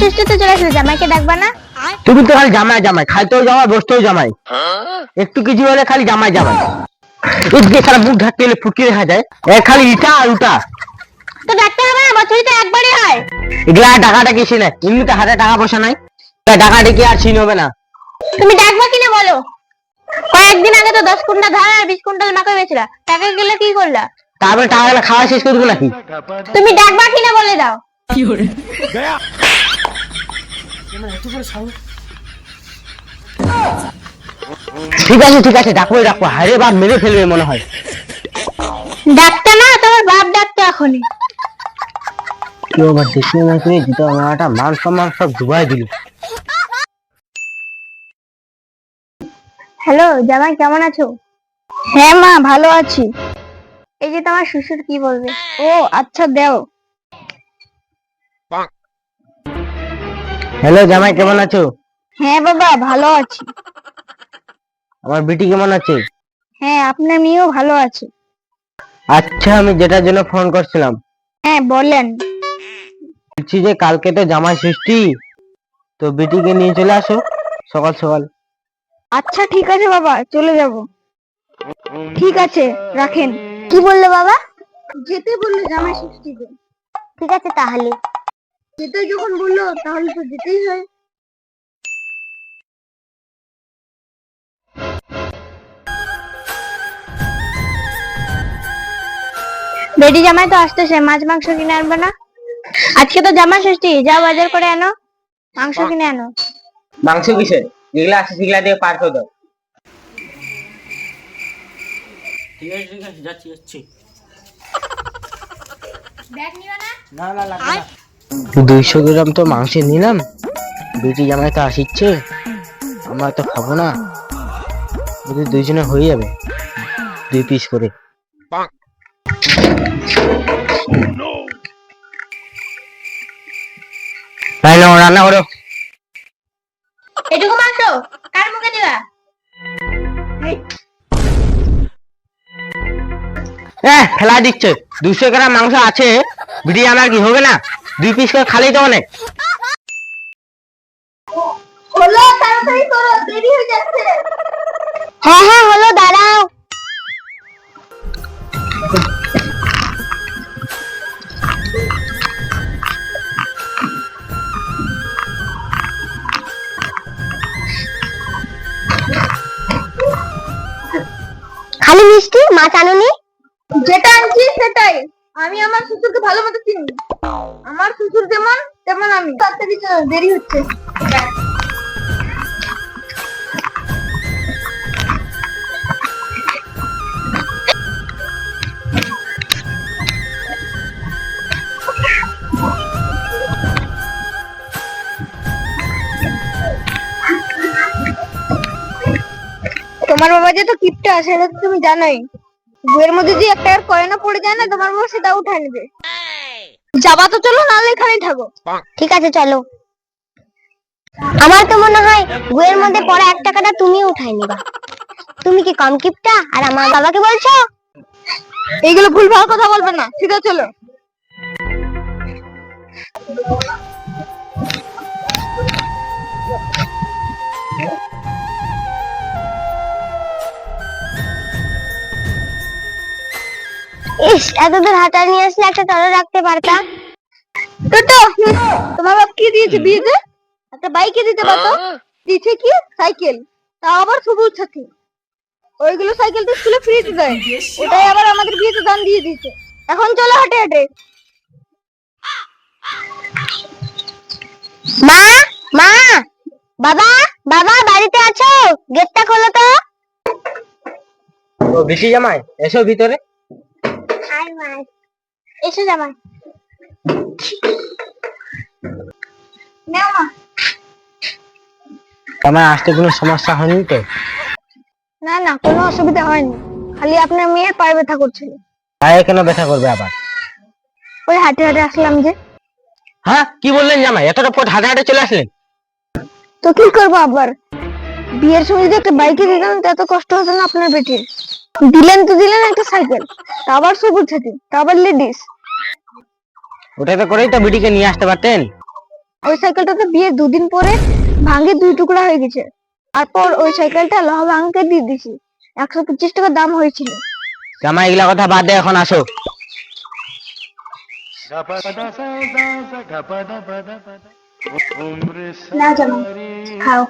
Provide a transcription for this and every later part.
ষষ্ঠীতে চলে আসলে জামাইকে ডাকবা না। তুমি তো খালি জামাই জামাই। খাইতেও জামাই বসতেও জামাই। একটু কিছু হলে খালি জামাই জামাই। সারা বুক ঢাকতে গেলে ফুটকি দেখা যায়। এ খালি ইটা আর উটা। তো ডাকতে হবে না বছরই তো একবারই হয়। এগুলা টাকাটা কিছু নাই এমনিতে হাতে টাকা পয়সা নাই। তাই টাকা ডেকে আর ছিন হবে না। তুমি ডাকবা কিনা বলো। কয়েকদিন আগে তো দশ কুইন্টাল ধান আর বিশ কুইন্টাল মাকে বেচলা। টাকা গেলে কি করলা? তারপরে টাকাগুলো খাওয়া শেষ করে দেবো নাকি? তুমি ডাকবা কিনা বলে দাও। ঠিক আছে ঠিক আছে ডাকবো ডাকবো হারে বাপ মেরে ফেলবে মনে হয়। ডাকতে না তোমার বাপ ডাকতো এখনই। কেউ আবার দেখলে না শুনে জিতো আমারটা মান সম্মান সব ডুবাই দিল। হ্যালো জামাই কেমন আছো? হ্যাঁ মা ভালো আছি। এই যে তোমার শ্বশুর কি বলবে? ও আচ্ছা দেও। হ্যালো জামাই কেমন আছো? হ্যাঁ বাবা ভালো আছি। আমার বিটি কেমন আছে? হ্যাঁ আপনার মেয়েও ভালো আছে। আচ্ছা আমি যেটার জন্য ফোন করছিলাম। হ্যাঁ বলেন। বলছি যে কালকে তো জামাই ষষ্ঠী তো বিটিকে নিয়ে চলে আসো সকাল সকাল। আচ্ছা ঠিক আছে বাবা চলে যাব। ঠিক আছে রাখেন। কি বললে বাবা? যেতে বললে জামাই ষষ্ঠীতে। ঠিক আছে তাহলে। যেতে যখন বলল তাহলে তো যেতেই হয়। বেটি জামাই তো আসতেছে মাছ মাংস কিনে আনবে না? আজকে তো জামা ষষ্ঠী যা বাজার করে আনো মাংস কিনে আনো। মাংস কিসের? যেগুলা আছে সেগুলা দিয়ে পার করে দাও। ঠিক আছে ঠিক আছে যাচ্ছি যাচ্ছি। ব্যাগ নিও না? না না লাগবে না। দুইশো গ্রাম তো মাংস নিলাম। বিটি জামাই তো আসিচ্ছে। আমরা তো খাব না। যদি দুইজনে হয়ে যাবে। দুই পিস করে। রান্না করো। এটুকু মাংস? কার মুখে দিবা? হ্যাঁ ফেলা দিচ্ছে। দুশো গ্রাম মাংস আছে। বিটি আমার কি হবে না? দুই পিস করে খালি তো অনেক। হলো তাড়াতাড়ি করো দেরি হয়ে যাচ্ছে। হ্যাঁ হ্যাঁ হলো দাঁড়াও। খালি মিষ্টি মাছ আনুনি? যেটা আনছি সেটাই। আমি আমার শ্বশুরকে ভালো মতো চিনি। আমার শ্বশুর যেমন, তেমন আমি। দেরি হচ্ছে। তোমার বাবা যে তো কিপটা, সেটা তো তুমি জানোই। বইয়ের মধ্যে যে একটা কয়না পড়ে যায় না, তোমার বাবা সেটা উঠায় নেবে। যাবা তো চলো, নাহলে এখানেই থাকো। ঠিক আছে, চলো। আমার তো মনে হয় বইয়ের মধ্যে পড়া এক টাকাটা তুমি উঠাই নিবা। তুমি কি কম কিপটা আর আমার বাবাকে বলছো? এইগুলো ভুল ভালো কথা বলবে না। ঠিক আছে, চলো। ইস এত দূর হাঁটা নিয়ে আসলে একটা টলো রাখতে পারতাম। টোটো তোমার বাপ কি দিয়েছে বিয়েতে? একটা বাইকে দিতে পারতো? দিয়েছে কি? সাইকেল। তা আবার সবুজ সাথী ওইগুলো সাইকেল তো স্কুলে ফ্রিতে দেয়। ওটাই আবার আমাদের বিয়েতে দান দিয়ে দিয়েছে। এখন চলো হেঁটে হেঁটে। মা মা বাবা বাবা বাড়িতে আছো? গেটটা খোলো তো। ও বিটি জামাই এসো ভিতরে। মা এসো জামাই নাও মা আমার আসতে কোনো সমস্যা হয়নি তো না না কোনো অসুবিধা হয়নি। খালি আপনার মেয়ের পায়ে ব্যথা করছিল। পায়ে কেন ব্যথা করবে আবার? ওই হাঁটে হাঁটে আসলাম যে। হ্যাঁ? কি বললেন জামাই? এতটা পথ হাঁটে হাঁটে চলে আসলেন? তো কি করব আবার? বিয়ের সময় যদি একটা বাইকে দিতাম তা এত কষ্ট হতো না আপনার বেটির দিলেন তো দিলেন একটা সাইকেল আবার সবুজ সাথী আবার লেডিস ওটাতে করেই তো বিটিকে নিয়ে আসতে পারতেন। ওই সাইকেলটাতে বিয়ে দুদিন পরে ভাঙে দুই টুকরা হয়ে গেছে। তারপর ওই সাইকেলটা লহ ভাঙকে দিয়ে দিছি একশো পঁচিশ টাকা দাম হয়েছিল। জামা এগুলা কথা বাদ দে এখন আসো। না জানো খাও।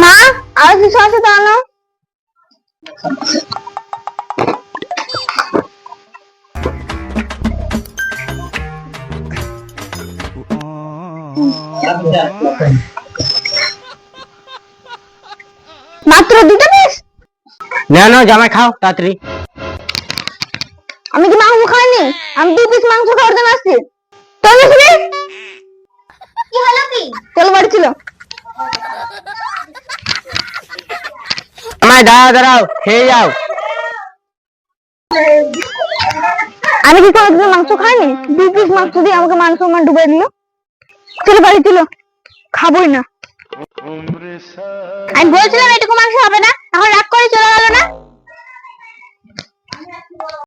মা আর কিছু আছে তা মাত্র দুটো না না জামাই খাও তাড়াতাড়ি। মাংস আমি দু পিস মাংস খাওয়ার জন্য আসছি। চল শুনে। কি হলো কি? চল বাড়ি ছিল জামাই দাঁড়াও দাঁড়াও খেয়ে যাও। আমি কি কোনোদিন মাংস খাইনি? দু পিস মাংস দিয়ে আমাকে মাংস মান ডুবে দিল। চলো বাড়ি ছিল খাবোই না। আমি বলছিলাম এটুকু মাংস হবে না। এখন রাগ করে চলে গেল না?